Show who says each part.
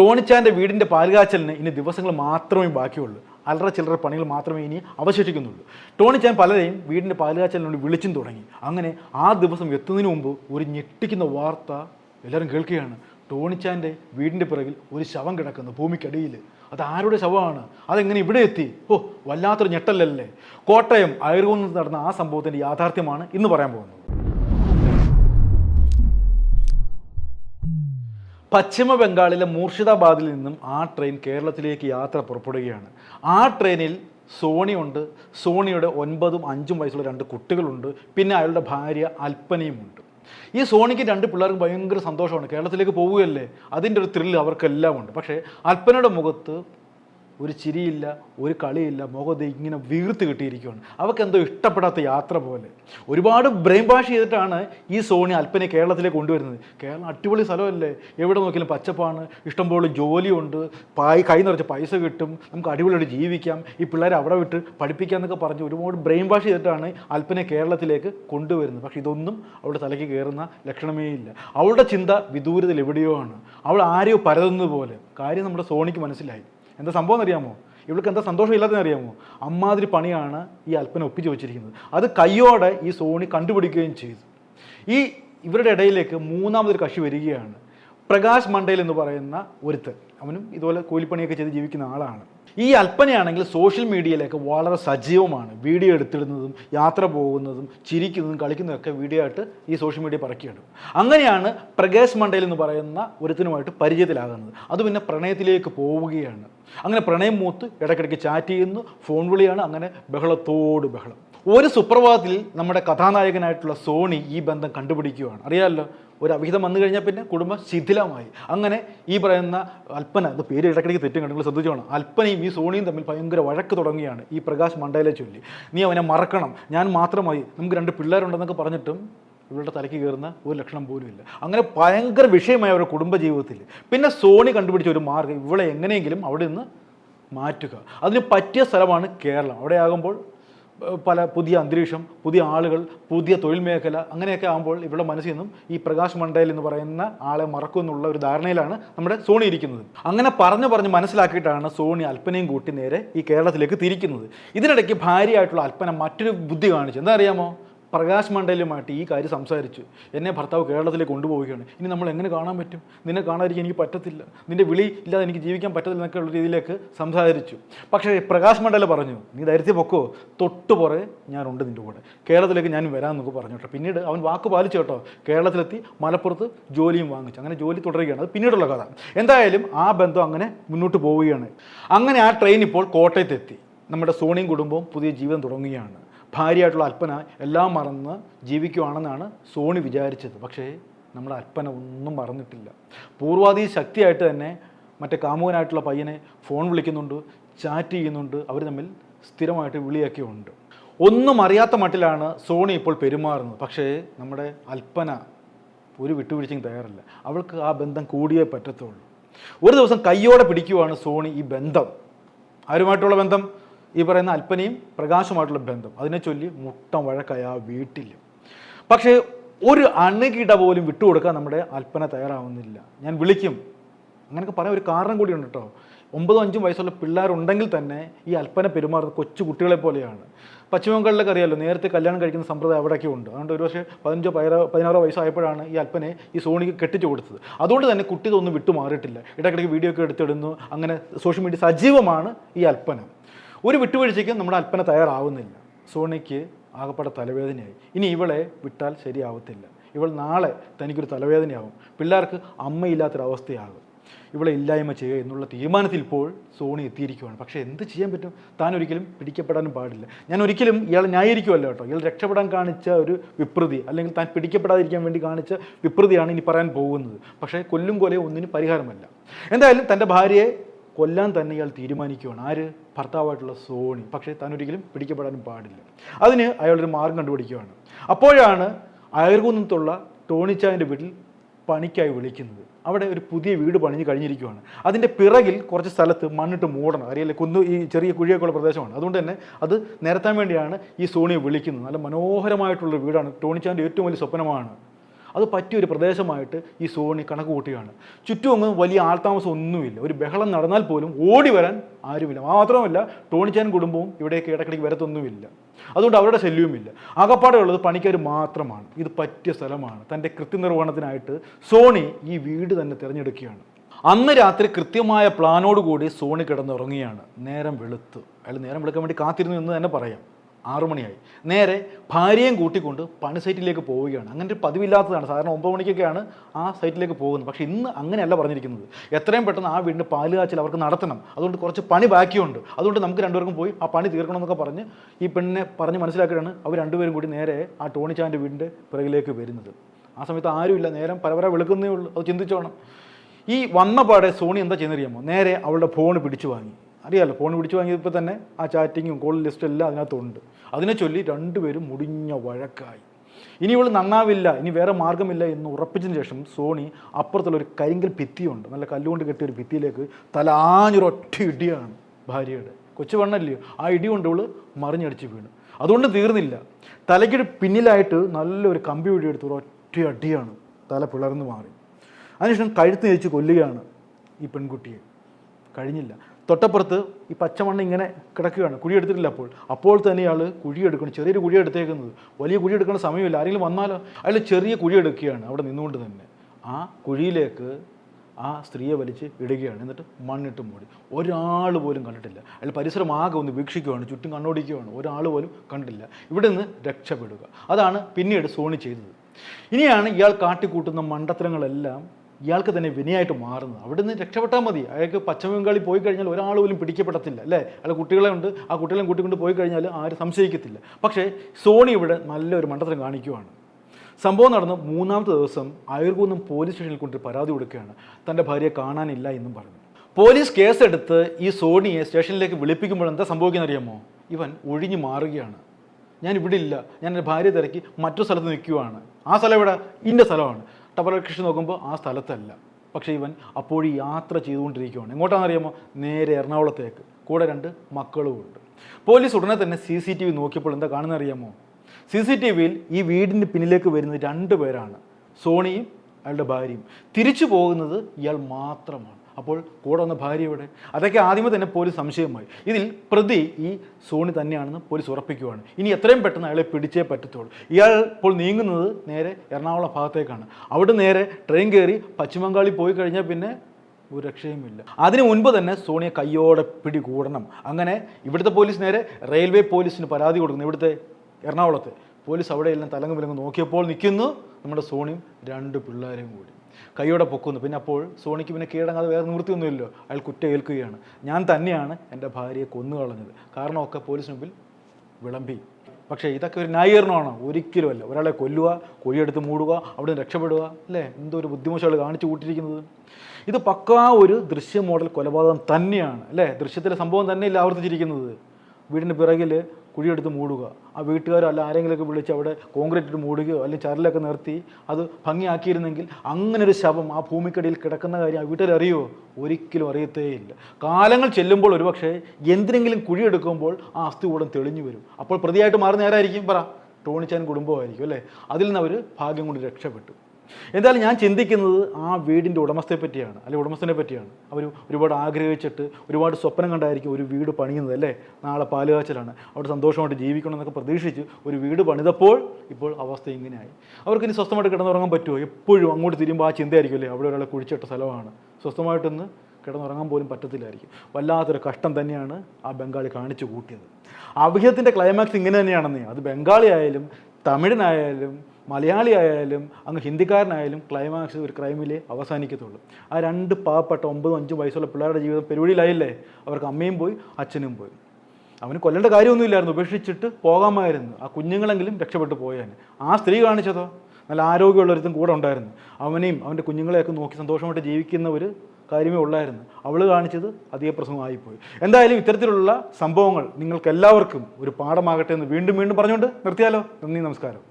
Speaker 1: ടോണിച്ചാന്റെ വീടിന്റെ പാലുകാച്ചലിന് ഇനി ദിവസങ്ങൾ മാത്രമേ ബാക്കിയുള്ളൂ. അല്ലറ ചില്ലറ പണികൾ മാത്രമേ ഇനി അവശേഷിക്കുന്നുള്ളൂ. ടോണിച്ചാൻ പലരെയും വീടിന്റെ പാലുകാച്ചലിനോട് വിളിച്ചും തുടങ്ങി. അങ്ങനെ ആ ദിവസം എത്തുന്നതിന് മുമ്പ് ഒരു ഞെട്ടിക്കുന്ന വാർത്ത എല്ലാവരും കേൾക്കുകയാണ്. ടോണിച്ചാന്റെ വീടിന്റെ പിറകിൽ ഒരു ശവം കിടക്കുന്നു ഭൂമിക്കടിയിൽ. അത് ആരുടെ ശവമാണ്? അതെങ്ങനെ ഇവിടെ എത്തി? ഓ വല്ലാത്തൊരു ഞെട്ടല്ലല്ലേ കോട്ടയം അയർകുന്നത്ത് നടന്ന ആ സംഭവത്തിന്റെ യാഥാർത്ഥ്യമാണ് ഇന്ന് പറയാൻ പോകുന്നത്. പശ്ചിമ ബംഗാളിലെ മൂർഷിദാബാദിൽ നിന്നും ആ ട്രെയിൻ കേരളത്തിലേക്ക് യാത്ര പുറപ്പെടുകയാണ്. ആ ട്രെയിനിൽ സോണിയുണ്ട് സോണിയുടെ ഒൻപതും അഞ്ചും വയസ്സുള്ള രണ്ട് കുട്ടികളുണ്ട്. പിന്നെ അയാളുടെ ഭാര്യ അൽപ്പനയുമുണ്ട് ഈ സോണിക്ക് രണ്ട് പിള്ളേർക്ക് ഭയങ്കര സന്തോഷമാണ്. കേരളത്തിലേക്ക് പോവുകയല്ലേ? അതിന്റെ ഒരു ത്രില്ല് അവർക്കെല്ലാം ഉണ്ട്. പക്ഷേ അൽപ്പനയുടെ മുഖത്ത് ഒരു ചിരിയില്ല ഒരു കളിയില്ല മുഖത്ത് ഇങ്ങനെ വീർത്ത് കിട്ടിയിരിക്കുകയാണ് അവർക്ക് എന്തോ ഇഷ്ടപ്പെടാത്ത യാത്ര പോലെ. ഒരുപാട് ബ്രെയിൻ വാഷ് ചെയ്തിട്ടാണ് ഈ സോണി അല്പനെ കേരളത്തിലേക്ക് കൊണ്ടുവരുന്നത്. കേരളം അടിപൊളി സ്ഥലമല്ലേ? എവിടെ നോക്കിയാലും പച്ചപ്പാണ് ഇഷ്ടംപോലെ ജോലിയുണ്ട് പായി കൈ നിറച്ച് പൈസ കിട്ടും നമുക്ക് അടിപൊളിയായിട്ട് ജീവിക്കാം. ഈ പിള്ളേരെ അവിടെ വിട്ട് പഠിപ്പിക്കാമെന്നൊക്കെ പറഞ്ഞ് ഒരുപാട് ബ്രെയിൻ വാഷ് ചെയ്തിട്ടാണ് അല്പനെ കേരളത്തിലേക്ക് കൊണ്ടുവരുന്നത്. പക്ഷേ ഇതൊന്നും അവളുടെ തലയ്ക്ക് കയറുന്ന ലക്ഷണമേ ഇല്ല. അവളുടെ ചിന്ത വിദൂരതയിൽ എവിടെയോ ആണ്. അവൾ ആരെയോ പരതുന്നത് പോലെ. കാര്യം നമ്മുടെ സോണിക്ക് മനസ്സിലായി. എന്താ സംഭവം എന്നറിയാമോ ഇവൾക്ക് എന്താ സന്തോഷം ഇല്ലാത്തതെന്ന് അറിയാമോ? അമ്മാതിരി പണിയാണ് ഈ അല്പന ഒപ്പിച്ച് വെച്ചിരിക്കുന്നത്. അത് കയ്യോടെ ഈ സോണി കണ്ടുപിടിക്കുകയും ചെയ്തു. ഈ ഇവരുടെ ഇടയിലേക്ക് മൂന്നാമതൊരു കക്ഷി വരികയാണ്. പ്രകാശ് മണ്ടേൽ എന്ന് പറയുന്ന ഒരുത്തൻ. അവനും ഇതുപോലെ കൂലിപ്പണിയൊക്കെ ചെയ്ത് ജീവിക്കുന്ന ആളാണ്. ഈ അല്പനയാണെങ്കിൽ സോഷ്യൽ മീഡിയയിലേക്ക് വളരെ സജീവമാണ്. വീഡിയോ എടുത്തിടുന്നതും യാത്ര പോകുന്നതും ചിരിക്കുന്നതും കളിക്കുന്നതൊക്കെ വീഡിയോ ആയിട്ട് ഈ സോഷ്യൽ മീഡിയ പറക്കിയിടും അങ്ങനെയാണ് പ്രകാശ് മണ്ടേൽ എന്ന് പറയുന്ന ഒരുത്തനുമായിട്ട് പരിചയത്തിലാകുന്നത്. അത് പിന്നെ പ്രണയത്തിലേക്ക് പോവുകയാണ്. അങ്ങനെ പ്രണയം മൂത്ത് ഇടയ്ക്കിടയ്ക്ക് ചാറ്റ് ചെയ്യുന്നു ഫോൺ വിളിയാണ് അങ്ങനെ ബഹളത്തോട് ബഹളം. ഒരു സുപ്രഭാതത്തിൽ നമ്മുടെ കഥാനായകനായിട്ടുള്ള സോണി ഈ ബന്ധം കണ്ടുപിടിക്കുകയാണ് അറിയാമല്ലോ ഒരു അവിഹിതം വന്നു കഴിഞ്ഞാൽ പിന്നെ കുടുംബം ശിഥിലമായി. അങ്ങനെ ഈ പറയുന്ന അല്പന അത് പേര് ഇടയ്ക്കിടയ്ക്ക് തെറ്റും കണ്ടു ശ്രദ്ധിച്ചോണം. അല്പനയും ഈ സോണിയും തമ്മിൽ ഭയങ്കര വഴക്ക് തുടങ്ങിയാണ് ഈ പ്രകാശ് മണ്ടയിലെ ചൊല്ലി. നീ അവനെ മറക്കണം. ഞാൻ മാത്രമായി. നമുക്ക് രണ്ട് പിള്ളേരുണ്ടെന്നൊക്കെ പറഞ്ഞിട്ടും ഇവളുടെ തലയ്ക്ക് കയറുന്ന ഒരു ലക്ഷണം പോലും ഇല്ല. അങ്ങനെ ഭയങ്കര വിഷയമായി അവരുടെ കുടുംബജീവിതത്തിൽ. പിന്നെ സോണി കണ്ടുപിടിച്ച ഒരു മാർഗം ഇവളെ എങ്ങനെയെങ്കിലും അവിടെ നിന്ന് മാറ്റുക. അതിന് പറ്റിയ സ്ഥലമാണ് കേരളം. അവിടെ ആകുമ്പോൾ പല പുതിയ അന്തരീക്ഷം പുതിയ ആളുകൾ പുതിയ തൊഴിൽ മേഖല അങ്ങനെയൊക്കെ ആകുമ്പോൾ ഇവിടെ മനസ്സിൽ നിന്നും ഈ പ്രകാശ് മണ്ടേൽ എന്ന് പറയുന്ന ആളെ മറക്കും എന്നുള്ള ഒരു ധാരണയിലാണ് നമ്മുടെ സോണി ഇരിക്കുന്നത്. അങ്ങനെ പറഞ്ഞു പറഞ്ഞ് മനസ്സിലാക്കിയിട്ടാണ് സോണി അല്പനയും കൂട്ടി നേരെ ഈ കേരളത്തിലേക്ക് തിരിക്കുന്നത്. ഇതിനിടയ്ക്ക് ഭാര്യയായിട്ടുള്ള അല്പന മറ്റൊരു ബുദ്ധി കാണിച്ചു. എന്താ അറിയാമോ? പ്രകാശ് മണ്ഡലുമായിട്ട് ഈ കാര്യം സംസാരിച്ചു എന്നെ ഭർത്താവ് കേരളത്തിലേക്ക് കൊണ്ടുപോവുകയാണ്. ഇനി നമ്മൾ എങ്ങനെ കാണാൻ പറ്റും? നിന്നെ കാണാതിരിക്കാൻ എനിക്ക് പറ്റത്തില്ല. നിന്റെ വിളി ഇല്ലാതെ എനിക്ക് ജീവിക്കാൻ പറ്റത്തില്ല എന്നൊക്കെ ഉള്ള രീതിയിലേക്ക് സംസാരിച്ചു. പക്ഷേ പ്രകാശ് മണ്ഡല പറഞ്ഞു നീ ധൈര്യത്തിൽ പൊക്കോ. തൊട്ട് പുറകെ ഞാനുണ്ട് നിന്റെ കൂടെ. കേരളത്തിലേക്ക് ഞാൻ വരാമെന്നൊക്കെ പറഞ്ഞു കേട്ടോ. പിന്നീട് അവൻ വാക്ക് പാലിച്ചു കേട്ടോ. കേരളത്തിലെത്തി മലപ്പുറത്ത് ജോലിയും വാങ്ങിച്ചു. അങ്ങനെ ജോലി തുടരുകയാണ്. അത് പിന്നീടുള്ള കഥ. എന്തായാലും ആ ബന്ധം അങ്ങനെ മുന്നോട്ട് പോവുകയാണ്. അങ്ങനെ ആ ട്രെയിൻ ഇപ്പോൾ കോട്ടയത്തെത്തി. നമ്മുടെ സോണിയും കുടുംബവും പുതിയ ജീവിതം തുടങ്ങുകയാണ്. ഭാര്യയായിട്ടുള്ള അല്പന എല്ലാം മറന്ന് ജീവിക്കുവാണെന്നാണ് സോണി വിചാരിച്ചത്. പക്ഷേ നമ്മുടെ അല്പന ഒന്നും മറന്നിട്ടില്ല. പൂർവാധി ശക്തിയായിട്ട് തന്നെ മറ്റേ കാമുകനായിട്ടുള്ള പയ്യനെ ഫോൺ വിളിക്കുന്നുണ്ട് ചാറ്റ് ചെയ്യുന്നുണ്ട് അവർ തമ്മിൽ സ്ഥിരമായിട്ട് വിളിയൊക്കെ ഉണ്ട് ഒന്നും അറിയാത്ത മട്ടിലാണ് സോണി ഇപ്പോൾ പെരുമാറുന്നത്. പക്ഷേ നമ്മുടെ അല്പന ഒരു വിട്ടുവീഴ്ചയും തയ്യാറല്ല. അവൾക്ക് ആ ബന്ധം കൂടിയേ പറ്റത്തുള്ളൂ. ഒരു ദിവസം കയ്യോടെ പിടിക്കുവാണ് സോണി ഈ ബന്ധം. ആരുമായിട്ടുള്ള ബന്ധം? ഈ പറയുന്ന അല്പനയും പ്രകാശമായിട്ടുള്ള ബന്ധം. അതിനെ ചൊല്ലി മുട്ടം വഴക്കായ വീട്ടിൽ പക്ഷേ ഒരു അണുകിട പോലും വിട്ടുകൊടുക്കാൻ നമ്മുടെ അല്പന തയ്യാറാവുന്നില്ല. ഞാൻ വിളിക്കും. അങ്ങനെയൊക്കെ പറയാൻ ഒരു കാരണം കൂടിയുണ്ട് കേട്ടോ. ഒമ്പതും അഞ്ചും വയസ്സുള്ള പിള്ളേരുണ്ടെങ്കിൽ തന്നെ ഈ അല്പന പെരുമാറുന്നത് കൊച്ചു കുട്ടികളെ പോലെയാണ്. പശ്ചിമബംഗാളിലൊക്കെ അറിയാമല്ലോ നേരത്തെ കല്യാണം കഴിക്കുന്ന സമ്പ്രദായം അവിടെയൊക്കെ ഉണ്ട്. അതുകൊണ്ട് ഒരു പക്ഷേ പതിനഞ്ചോ പതിനാറോ പതിനാറോ വയസ്സായപ്പോഴാണ് ഈ അല്പനെ ഈ സോണിക്ക് കെട്ടിച്ചു കൊടുത്തത്. അതുകൊണ്ട് തന്നെ കുട്ടി ഇതൊന്നും വിട്ടു മാറിയിട്ടില്ല ഇടയ്ക്കിടയ്ക്ക് വീഡിയോ ഒക്കെ എടുത്തിടുന്നു. അങ്ങനെ സോഷ്യൽ മീഡിയ സജീവമാണ് ഈ അല്പന. ഒരു വിട്ടുവീഴ്ചയ്ക്കും നമ്മുടെ അല്പന തയ്യാറാവുന്നില്ല. സോണിക്ക് ആകപ്പാടെ തലവേദനയായി. ഇനി ഇവളെ വിട്ടാൽ ശരിയാവത്തില്ല. ഇവൾ നാളെ തനിക്കൊരു തലവേദനയാവും. പിള്ളേർക്ക് അമ്മയില്ലാത്തൊരവസ്ഥയാകും. ഇവളെ ഇല്ലായ്മ ചെയ്യുക എന്നുള്ള തീരുമാനത്തിൽ ഇപ്പോൾ സോണി എത്തിയിരിക്കുകയാണ് പക്ഷേ എന്ത് ചെയ്യാൻ പറ്റും? താൻ ഒരിക്കലും പിടിക്കപ്പെടാനും പാടില്ല. ഞാൻ ഒരിക്കലും ഇയാളെ ന്യായീകരിക്കുമല്ലോ കേട്ടോ. ഇയാൾ രക്ഷപ്പെടാൻ കാണിച്ച ഒരു വിപ്രതി അല്ലെങ്കിൽ താൻ പിടിക്കപ്പെടാതിരിക്കാൻ വേണ്ടി കാണിച്ച വിപ്രതിയാണ് ഇനി പറയാൻ പോകുന്നത്. പക്ഷേ കൊല്ലും കൊലയും ഒന്നിനും പരിഹാരമല്ല. എന്തായാലും തന്റെ ഭാര്യയെ കൊല്ലാൻ തന്നെ ഇയാൾ തീരുമാനിക്കുകയാണ്. ആര്? ഭർത്താവായിട്ടുള്ള സോണി. പക്ഷേ താൻ ഒരിക്കലും പിടിക്കപ്പെടാനും പാടില്ല. അതിന് അയാളൊരു മാർഗം കണ്ടുപിടിക്കുകയാണ്. അപ്പോഴാണ് അയർകുന്നത്തുള്ള ടോണിച്ചായന്റെ വീട്ടിൽ പണിക്കായി വിളിക്കുന്നത്. അവിടെ ഒരു പുതിയ വീട് പണിഞ്ഞ് കഴിഞ്ഞിരിക്കുകയാണ്. അതിന്റെ പിറകിൽ കുറച്ച് സ്ഥലത്ത് മണ്ണിട്ട് മൂടണം. അറിയില്ല? കുന്നു ഈ ചെറിയ കുഴിയൊക്കെ ഉള്ള പ്രദേശമാണ്. അതുകൊണ്ട് തന്നെ അത് നിരത്താൻ വേണ്ടിയാണ് ഈ സോണിയെ വിളിക്കുന്നത്. നല്ല മനോഹരമായിട്ടുള്ള വീടാണ് ടോണിച്ചാന്റെ ഏറ്റവും വലിയ സ്വപ്നമാണ്. അത് പറ്റിയൊരു പ്രദേശമായിട്ട് ഈ സോണി കണക്ക് കൂട്ടുകയാണ്. ചുറ്റും അങ്ങ് വലിയ ആൾത്താമസം ഒന്നുമില്ല. ഒരു ബഹളം നടന്നാൽ പോലും ഓടി വരാൻ ആരുമില്ല. മാത്രമല്ല ടോണിച്ചാൻ കുടുംബവും ഇവിടേക്ക് ഇടക്കിടയ്ക്ക് വരത്തൊന്നുമില്ല. അതുകൊണ്ട് അവരുടെ ശല്യവുമില്ല. ആകപ്പാടെ ഉള്ളത് പണിക്കാർ മാത്രമാണ്. ഇത് പറ്റിയ സ്ഥലമാണ്. തന്റെ കൃത്യനിർവഹണത്തിനായിട്ട് സോണി ഈ വീട് തന്നെ തിരഞ്ഞെടുക്കുകയാണ്. അന്ന് രാത്രി കൃത്യമായ പ്ലാനോടുകൂടി സോണി കിടന്നുറങ്ങിയാണ് നേരം വെളുത്തു. അയാൾ നേരം വെളുക്കാൻ വേണ്ടി കാത്തിരുന്നു എന്ന് തന്നെ പറയാം. ആറു മണിയായി. നേരെ ഭാര്യയും കൂട്ടിക്കൊണ്ട് പണി സൈറ്റിലേക്ക് പോവുകയാണ്. അങ്ങനെ ഒരു പതിവില്ലാത്തതാണ്. സാധാരണ ഒമ്പത് മണിക്കൊക്കെയാണ് ആ സൈറ്റിലേക്ക് പോകുന്നത്. പക്ഷേ ഇന്ന് അങ്ങനെയല്ല പറഞ്ഞിരിക്കുന്നത്. എത്രയും പെട്ടെന്ന് ആ വീടിന് പാൽ കാച്ചൽ അവർക്ക് നടത്തണം. അതുകൊണ്ട് കുറച്ച് പണി ബാക്കിയുണ്ട്. അതുകൊണ്ട് നമുക്ക് രണ്ടുപേർക്കും പോയി ആ പണി തീർക്കണമെന്നൊക്കെ പറഞ്ഞ് ഈ പെണ്ണിനെ പറഞ്ഞ് മനസ്സിലാക്കിയാണ് അവർ രണ്ടുപേരും കൂടി നേരെ ആ ടോണിച്ചാന്റെ വീടിന്റെ പിറകിലേക്ക് വരുന്നത്. ആ സമയത്ത് ആരുമില്ല. നേരം പരപര വെളുക്കുന്നേ ഉള്ളൂ. അത് ചിന്തിച്ചോണം. ഈ വന്ന പാടെ സോണി എന്താ ചെയ്യുന്നറിയാമോ നേരെ അവളുടെ ഫോൺ പിടിച്ചു വാങ്ങി. അറിയാലോ ഫോൺ പിടിച്ചു വാങ്ങിയപ്പോൾ തന്നെ ആ ചാറ്റിങ്ങും കോൾ ലിസ്റ്റ് എല്ലാം അതിനകത്തുണ്ട്. അതിനെ ചൊല്ലി രണ്ടുപേരും മുടിഞ്ഞ വഴക്കായി. ഇനി ഇവൾ നന്നാവില്ല ഇനി വേറെ മാർഗമില്ല എന്ന് ഉറപ്പിച്ചതിന് ശേഷം സോണി അപ്പുറത്തുള്ള ഒരു കരിങ്കൽ ഭിത്തിയുണ്ട്. നല്ല കല്ലുകൊണ്ട് കെട്ടിയ ഒരു ഭിത്തിയിലേക്ക് തല ആഞ്ഞൊരൊറ്റ ഇടിയാണ് ഭാര്യയുടെ. കൊച്ചു വണ്ണല്ലയോ ആ ഇടി കൊണ്ട് ഇവൾ മറിഞ്ഞടിച്ച് വീണു. അതുകൊണ്ട് തീർന്നില്ല. തലയ്ക്ക് പിന്നിലായിട്ട് നല്ലൊരു കമ്പി വഴി എടുത്ത് ഒറ്റ അടിയാണ് തല പിളർന്നു മാറി. അതിനുശേഷം കഴുത്ത് തേച്ച് കൊല്ലുകയാണ് ഈ പെൺകുട്ടിയെ. കഴിഞ്ഞില്ല. തൊട്ടപ്പുറത്ത് ഈ പച്ചമണ്ണ് ഇങ്ങനെ കിടക്കുകയാണ്. കുഴിയെടുത്തിട്ടില്ല അപ്പോൾ. അപ്പോൾ തന്നെ ആൾ കുഴിയെടുക്കണം ചെറിയൊരു കുഴി എടുത്തേക്കുന്നത്. വലിയ കുഴി എടുക്കേണ്ട സമയമില്ല. ആരെങ്കിലും വന്നാലോ? അയാൾ ചെറിയ കുഴി എടുക്കുകയാണ് അവിടെ നിന്നുകൊണ്ട് തന്നെ. ആ കുഴിയിലേക്ക് ആ സ്ത്രീയെ വലിച്ച് ഇടുകയാണ്. എന്നിട്ട് മണ്ണിട്ട് മൂടി. ഒരാൾ പോലും കണ്ടിട്ടില്ല. അയാൾ പരിസരം ആകെ ഒന്ന് വീക്ഷിക്കുകയാണ് ചുറ്റും കണ്ണോടിക്കുകയാണ് ഒരാൾ പോലും കണ്ടില്ല ഇവിടെ നിന്ന് രക്ഷപ്പെടുക. അതാണ് പിന്നീട് സോണി ചെയ്തത്. ഇനിയാണ് ഇയാൾ കാട്ടിക്കൂട്ടുന്ന മണ്ടത്തരങ്ങളെല്ലാം ഇയാൾക്ക് തന്നെ വിനയായിട്ട് മാറുന്നത്. അവിടെ നിന്ന് രക്ഷപ്പെട്ടാൽ മതി. അയാൾക്ക് പശ്ചിമ പോയി കഴിഞ്ഞാൽ ഒരാൾ പോലും പിടിക്കപ്പെടത്തില്ല അല്ലേ? അയാൾ കുട്ടികളെ ഉണ്ട്. ആ കുട്ടികളെ കൂട്ടിക്കൊണ്ട് പോയി കഴിഞ്ഞാൽ ആരും സംശയിക്കത്തില്ല. പക്ഷേ സോണി ഇവിടെ നല്ലൊരു മണ്ഡലം കാണിക്കുവാണ്. സംഭവം നടന്ന് മൂന്നാമത്തെ ദിവസം അയർകുന്നം പോലീസ് സ്റ്റേഷനിൽ കൊണ്ട് പരാതി കൊടുക്കുകയാണ്. തന്റെ ഭാര്യയെ കാണാനില്ല എന്നും പറഞ്ഞു. പോലീസ് കേസെടുത്ത് ഈ സോണിയെ സ്റ്റേഷനിലേക്ക് വിളിപ്പിക്കുമ്പോൾ എന്താ സംഭവിക്കുന്നത് അറിയാമോ? ഇവൻ ഒഴിഞ്ഞു മാറുകയാണ്. ഞാൻ ഇവിടെ ഇല്ല. ഞാൻ എന്റെ ഭാര്യ തിരക്കി മറ്റു സ്ഥലത്ത് നിൽക്കുവാണ്. ആ സ്ഥലം ഇവിടെ ഇന്റെ സ്ഥലമാണ്. ടവർ കൃഷി നോക്കുമ്പോൾ ആ സ്ഥലത്തല്ല. പക്ഷേ ഇവൻ അപ്പോഴും യാത്ര ചെയ്തുകൊണ്ടിരിക്കുകയാണ് എങ്ങോട്ടാണെന്നറിയാമോ നേരെ എറണാകുളത്തേക്ക്. കൂടെ രണ്ട് മക്കളുമുണ്ട് പോലീസ് ഉടനെ തന്നെ സി സി ടി വി നോക്കിയപ്പോൾ എന്താ കാണുന്നത് അറിയാമോ? സി സി ടി വിയിൽ ഈ വീടിന്റെ പിന്നിലേക്ക് വരുന്നത് രണ്ട് പേരാണ്. സോണിയും അയാളുടെ ഭാര്യയും. തിരിച്ചു പോകുന്നത് ഇയാൾ മാത്രമാണ്. അപ്പോൾ കൂടെ വന്ന ഭാര്യ ഇവിടെ അതൊക്കെ ആദ്യമേ തന്നെ പോലീസ് സംശയമായി. ഇതിൽ പ്രതി ഈ സോണി തന്നെയാണെന്ന് പോലീസ് ഉറപ്പിക്കുകയാണ് ഇനി എത്രയും പെട്ടെന്ന് അയാളെ പിടിച്ചേ പറ്റത്തുള്ളൂ. ഇയാൾ ഇപ്പോൾ നീങ്ങുന്നത് നേരെ എറണാകുളം ഭാഗത്തേക്കാണ്. അവിടെ നേരെ ട്രെയിൻ കയറി പശ്ചിമബംഗാളിൽ പോയി കഴിഞ്ഞാൽ പിന്നെ ഒരു രക്ഷയുമില്ല. അതിനു മുൻപ് തന്നെ സോണിയെ കയ്യോടെ പിടികൂടണം. അങ്ങനെ ഇവിടുത്തെ പോലീസ് നേരെ റെയിൽവേ പോലീസിന് പരാതി കൊടുക്കുന്നു. ഇവിടുത്തെ എറണാകുളത്തെ. പോലീസ് അവിടെയെല്ലാം തലങ്ങും വിലങ്ങും നോക്കിയപ്പോൾ നിൽക്കുന്നു നമ്മുടെ സോണിയും രണ്ട് പിള്ളേരെയും കൂടി. കൈയോടെ പൊക്കുന്നു. പിന്നെ അപ്പോൾ സോണിക്ക് പിന്നെ കീഴടങ്ങാതെ വേറെ നിവൃത്തിയൊന്നുമില്ലല്ലോ. അയാൾ കുറ്റം ഏൽക്കുകയാണ് ഞാൻ തന്നെയാണ് എന്റെ ഭാര്യയെ കൊന്നു കളഞ്ഞത് കാരണമൊക്കെ പോലീസിന് മുമ്പിൽ വിളമ്പി. പക്ഷേ ഇതൊക്കെ ഒരു ന്യായീകരണമാണോ. ഒരിക്കലുമല്ല. ഒരാളെ കൊല്ലുക കുഴിയെടുത്ത് മൂടുക അവിടെ രക്ഷപ്പെടുക അല്ലേ? എന്തോ ഒരു ബുദ്ധിമുട്ടുകൾ കാണിച്ചു കൂട്ടിയിരിക്കുന്നത്. ഇത് പക്കാ ഒരു ദൃശ്യ മോഡൽ കൊലപാതകം തന്നെയാണ് അല്ലേ? ദൃശ്യത്തിലെ സംഭവം തന്നെയല്ല ആവർത്തിച്ചിരിക്കുന്നത്. വീടിന്റെ പിറകിൽ കുഴിയെടുത്ത് മൂടുക. ആ വീട്ടുകാരോ അല്ല ആരെങ്കിലുമൊക്കെ വിളിച്ച് അവിടെ കോൺക്രീറ്റ് ഇട്ട് മൂടുകയോ അല്ലെങ്കിൽ ചരലൊക്കെ നിർത്തി അത് ഭംഗിയാക്കിയിരുന്നെങ്കിൽ അങ്ങനെ ഒരു ശവം ആ ഭൂമിക്കടിയിൽ കിടക്കുന്ന കാര്യം ആ വീട്ടിൽ അറിയുമോ ഒരിക്കലും അറിയത്തേയില്ല കാലങ്ങൾ ചെല്ലുമ്പോൾ ഒരുപക്ഷെ എന്തിനെങ്കിലും കുഴിയെടുക്കുമ്പോൾ ആ അസ്ഥി കൂടം തെളിഞ്ഞു വരും. അപ്പോൾ പ്രതിയായിട്ട് മാറുന്ന ആരായിരിക്കും? പറ. ടോണിച്ചാൻ കുടുംബമായിരിക്കും അല്ലേ? അതിൽ നിന്ന് അവർ ഭാഗ്യം കൊണ്ട് രക്ഷപ്പെട്ടു. എന്തായാലും ഞാൻ ചിന്തിക്കുന്നത് ആ വീടിന്റെ ഉടമസ്ഥയെ പറ്റിയാണ് അല്ലെങ്കിൽ ഉടമസ്ഥനെ പറ്റിയാണ്. അവർ ഒരുപാട് ആഗ്രഹിച്ചിട്ട് ഒരുപാട് സ്വപ്നം കണ്ടായിരിക്കും ഒരു വീട് പണിയുന്നത് അല്ലേ? നാളെ പാലുകാച്ചലാണ് അവിടെ സന്തോഷമായിട്ട് ജീവിക്കണം എന്നൊക്കെ പ്രതീക്ഷിച്ച് ഒരു വീട് പണിതപ്പോൾ ഇപ്പോൾ അവസ്ഥ ഇങ്ങനെയായി. അവർക്ക് ഇനി സ്വസ്ഥമായിട്ട് കിടന്നുറങ്ങാൻ പറ്റുമോ? എപ്പോഴും അങ്ങോട്ട് തിരിയുമ്പോൾ ആ ചിന്തയായിരിക്കും അല്ലേ? അവിടെ ഒരാളെ കുഴിച്ചിട്ട സ്ഥലമാണ്. സ്വസ്ഥമായിട്ടൊന്ന് കിടന്നുറങ്ങാൻ പോലും പറ്റത്തില്ലായിരിക്കും. വല്ലാത്തൊരു കഷ്ടം തന്നെയാണ് ആ ബംഗാളി കാണിച്ചു കൂട്ടിയത്. അഭിഹത്തിന്റെ ക്ലൈമാക്സ് ഇങ്ങനെ തന്നെയാണെന്നേ. അത് ബംഗാളി ആയാലും തമിഴനായാലും മലയാളി ആയാലും അങ്ങ് ഹിന്ദിക്കാരനായാലും ക്ലൈമാക്സ് ഒരു ക്രൈമിലേ അവസാനിക്കത്തുള്ളൂ. ആ രണ്ട് പാവപ്പെട്ട ഒമ്പതും അഞ്ചും വയസ്സുള്ള പിള്ളേരുടെ ജീവിതം പെരുവഴിയിലായില്ലേ? അവർക്ക് അമ്മയും പോയി അച്ഛനും പോയി. അവന് കൊല്ലേണ്ട കാര്യമൊന്നുമില്ലായിരുന്നു ഉപേക്ഷിച്ചിട്ട് പോകാമായിരുന്നു. ആ കുഞ്ഞുങ്ങളെങ്കിലും രക്ഷപ്പെട്ടു പോയാൻ ആ സ്ത്രീ കാണിച്ചതോ? നല്ല ആരോഗ്യമുള്ളൊരുത്തും കൂടെ ഉണ്ടായിരുന്നു. അവനെയും അവന്റെ കുഞ്ഞുങ്ങളെയൊക്കെ നോക്കി സന്തോഷമായിട്ട് ജീവിക്കുന്ന ഒരു കാര്യമേ ഉള്ളായിരുന്നു. അവൾ കാണിച്ചത് അധിക പ്രസംഗമായിപ്പോയി എന്തായാലും ഇത്തരത്തിലുള്ള സംഭവങ്ങൾ നിങ്ങൾക്ക് എല്ലാവർക്കും ഒരു പാഠമാകട്ടെ എന്ന് വീണ്ടും വീണ്ടും പറഞ്ഞുകൊണ്ട് നിർത്തിയാലോ? നന്ദി നമസ്കാരം.